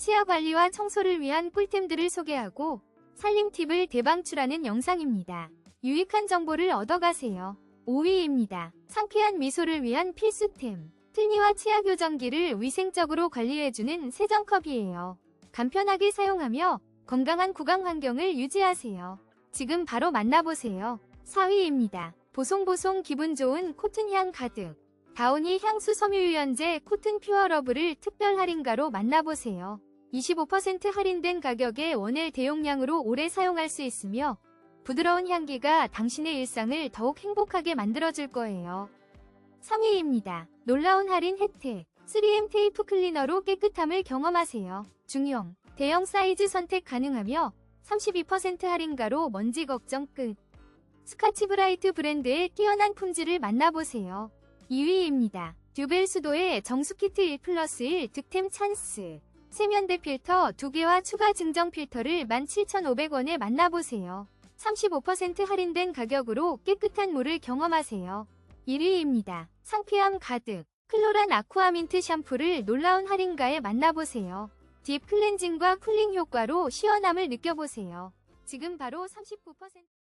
치아 관리와 청소를 위한 꿀템들을 소개하고 살림 팁을 대방출하는 영상입니다. 유익한 정보를 얻어가세요. 5위입니다. 상쾌한 미소를 위한 필수템. 틀니와 치아 교정기를 위생적으로 관리해주는 세정컵이에요. 간편하게 사용하며 건강한 구강 환경을 유지하세요. 지금 바로 만나보세요. 4위입니다. 보송보송 기분 좋은 코튼향 가득. 다우니 향수 섬유유연제 코튼 퓨어러브를 특별 할인가로 만나보세요. 25% 할인된 가격에 원엘 대용량으로 오래 사용할 수 있으며 부드러운 향기가 당신의 일상을 더욱 행복하게 만들어줄 거예요. 3위입니다. 놀라운 할인 혜택. 3M 테이프 클리너로 깨끗함을 경험하세요. 중형, 대형 사이즈 선택 가능하며 32% 할인가로 먼지 걱정 끝. 스카치 브라이트 브랜드의 뛰어난 품질을 만나보세요. 2위입니다. 듀벨 수도의 정수키트 1 플러스 1 득템 찬스. 세면대 필터 2개와 추가 증정 필터를 17,500원에 만나보세요. 35% 할인된 가격으로 깨끗한 물을 경험하세요. 1위입니다. 상쾌함 가득. 클로란 아쿠아민트 샴푸를 놀라운 할인가에 만나보세요. 딥 클렌징과 쿨링 효과로 시원함을 느껴보세요. 지금 바로 39%